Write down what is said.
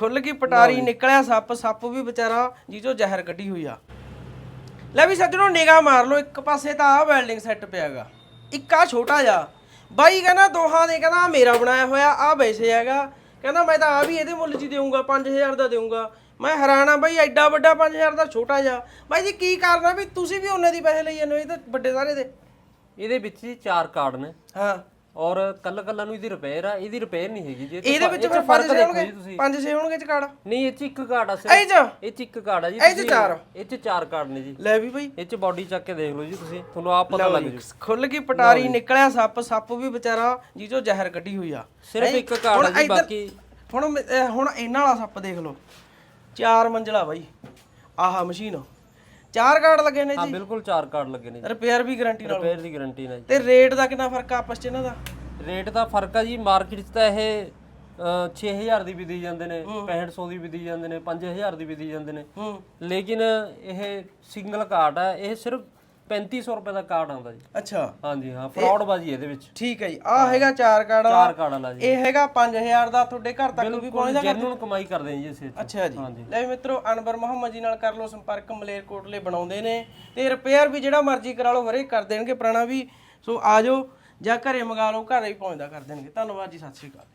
ਖੁੱਲ ਗਈ ਪਟਾਰੀ ਨਿਕਲਿਆ ਸੱਪ ਸੱਪ ਵੀ ਵਿਚਾਰਾ ਜਿਹਚੋ ਜ਼ਹਿਰ ਕੱਢੀ ਹੋਈ ਆ। ਲੈ ਵੀ ਸੱਜਣੋ ਨਿਗਾਹ ਮਾਰ ਲਓ ਇੱਕ ਪਾਸੇ ਤਾਂ ਆ ਵੈਲਡਿੰਗ ਸੈੱਟ ਪਿਆਗਾ। ਇੱਕ ਆ ਛੋਟਾ ਜਿਹਾ। ਬਾਈ ਕਹਿੰਦਾ ਦੋਹਾਂ ਦੇ ਕਹਿੰਦਾ ਮੇਰਾ ਬਣਾਇਆ ਹੋਇਆ ਆ ਵੈਸੇ ਹੈਗਾ। ਕਹਿੰਦਾ ਮੈਂ ਤਾਂ ਆ ਵੀ ਇਹਦੇ ਮੁੱਲ 'ਚ ਦੇਊਂਗਾ 5000 ਦਾ ਦੇਊਂਗਾ। ਮੈਂ ਹੈਰਾਨ ਬਾਈ ਐਡਾ ਵੱਡਾ 5000 ਦਾ ਛੋਟਾ ਜਿਹਾ। ਬਾਈ ਜੀ ਕੀ ਕਰਨਾ ਵੀ ਤੁਸੀਂ ਵੀ ਉਹਨੇ ਦੀ ਪੈਸੇ ਲਈ ਜਾਂਦੇ ਹੋ ਇਹ ਤਾਂ ਵੱਡੇ ਸਾਰੇ ਦੇ। ਇਹਦੇ ਵਿੱਚ ਜੀ ਚਾਰ ਕਾਰਡ ਨੇ। ਹਾਂ। ਔਰ ਕੱਲ ਕੱਲਾ ਨੂੰ ਇਹਦੀ ਰਿਪੇਅਰ ਆ ਇਹਦੀ ਰਿਪੇਅਰ ਨਹੀਂ ਹੈਗੀ ਜੀ। ਇਹ 'ਚ ਇਹਦੇ ਫ- ਵਿੱਚ ਇਹ 'ਚ ਫਿਰ ਫ਼ਰਕ ਛੇ ਦੇਖੋ ਹੋਣਗੇ ਜੀ ਤੁਸੀਂ। ਪੰਜ ਛੇ ਹੋਣਗੇ ਚ ਕਾਰਡ? ਨਹੀਂ ਇਹ ਚ ਇੱਕ ਕਾਰਡ ਆ ਸਿਰਫ। ਇਹ ਚ? ਇਹ ਚ ਇੱਕ ਕਾਰਡ ਆ ਜੀ। ਇਹ 'ਚ ਤੁਸੀਂ- ਚਾਰ। ਇਹ ਚ ਚਾਰ ਕਾਰਡ ਨੇ ਜੀ। ਲੈ ਵੀ ਬਾਈ। ਇਹ ਚ ਬਾਡੀ ਚੱਕ ਕੇ ਦੇਖ ਲਓ ਜੀ ਤੁਸੀਂ। ਤੁਹਾਨੂੰ ਆਪ ਪਤਾ ਲੱਗ ਜੂ। ਖੁੱਲ ਗਈ ਪਟਾਰੀ ਨਿਕਲਿਆ ਸੱਪ ਸੱਪ ਵੀ ਵਿਚਾਰਾ ਜਿਹਚੋ ਜ਼ਹਿਰ ਕੱਢੀ ਹੋਈ ਆ। ਸਿਰਫ? ਇੱਕ ਕਾਰਡ ਆ ਜੀ ਇੱਧਰ- ਬਾਕੀ ਹੁਣ ਮ- ਅਹ ਹੁਣ ਇਹਨਾਂ ਵਾਲਾ ਸੱਪ ਦੇਖ ਲਓ। ਚਾਰ ਮੰਜ਼ਲਾ ਬਾਈ। ਆਹ ਮਸ਼ੀਨ। ਚਾਰ ਕਾਰਡ ਲੱਗੇ ਨੇ ਹਾਂ ਜੀ। ਬਿਲਕੁਲ ਚਾਰ ਕਾਰਡ ਲੱਗੇ ਨੇ ਜੀ। ਰਿਪੇਅਰ ਵੀ ਗਾਰੰਟੀ ਨਾਲ। ਰਿਪੇਅਰ ਦੀ ਗਾਰੰਟੀ ਨਾਲ ਤੇ ਰੇਟ ਦਾ ਕਿੰਨਾ ਫ਼ਰਕ ਆ ਆਪਸ ਚ ਇਹਨਾਂ ਦਾ? ਰੇਟ ਦਾ ਫ਼ਰਕ ਆ ਜੀ ਮਾਰਕੀਟ 'ਚ ਤਾਂ ਇਹ ਅ, 6000 ਦੀ ਵੀ ਦੇ ਜਾਂਦੇ ਨੇ 6500 ਦੀ ਵੀ ਦੇ ਜਾਂਦੇ ਨੇ 5000 ਦੀ ਵੀ ਦੇ ਜਾਂਦੇ ਨੇ। ਲੇਕਿਨ ਇਹ ਸਿੰਗਲ ਕਾਰਡ ਆ ਇਹ ਸਿਰਫ 3500 ਰੁਪਏ ਦਾ ਕਾਰਡ ਆਉਂਦਾ ਜੀ। ਅੱਛਾ। ਹਾਂਜੀ ਹਾਂ ਫਰਾਡ ਬਾਜੀ ਇਹਦੇ ਵਿੱਚ। ਠੀਕ ਹੈ ਜੀ। ਆਹ ਹੈਗਾ ਚਾਰ ਕਾਰਡ ਚਾਰ ਵਾਲਾ ਕਾਰਡ ਵਾਲਾ ਜੀ। ਇਹ ਹੈਗਾ 5000 ਦਾ ਤੁਹਾਡੇ ਘਰ ਤੱਕ ਵੀ ਪਹੁੰਚਦਾ ਜੈਨੂਨ ਕਮਾਈ ਕਰਦੇ ਜੀ ਇਸੇ ਅੱਛਾ ਜੀ। ਲੈ ਵੀ ਮਿੱਤਰੋ ਅਨਵਰ ਮੁਹੰਮਦ ਜੀ ਨਾਲ ਕਰ ਲਓ ਸੰਪਰਕ ਮਲੇਰਕੋਟਲੇ ਬਣਾਉਂਦੇ ਨੇ। ਤੇ ਰਿਪੇਅਰ ਵੀ ਜਿਹੜਾ ਮਰਜ਼ੀ ਕਰਾ ਲਓ ਹਰੇਕ ਕਰ ਦੇਣਗੇ ਪੁਰਾਣਾ ਵੀ। ਸੋ ਆ ਜਾਓ ਜਾਂ ਘਰੇ ਮੰਗਾ ਲਓ ਘਰੇ ਹੀ ਪਹੁੰਚਦਾ ਕਰ ਦੇਣਗੇ। ਧੰਨਵਾਦ ਜੀ ਸਤਿ ਸ਼੍ਰੀ ਅਕਾਲ।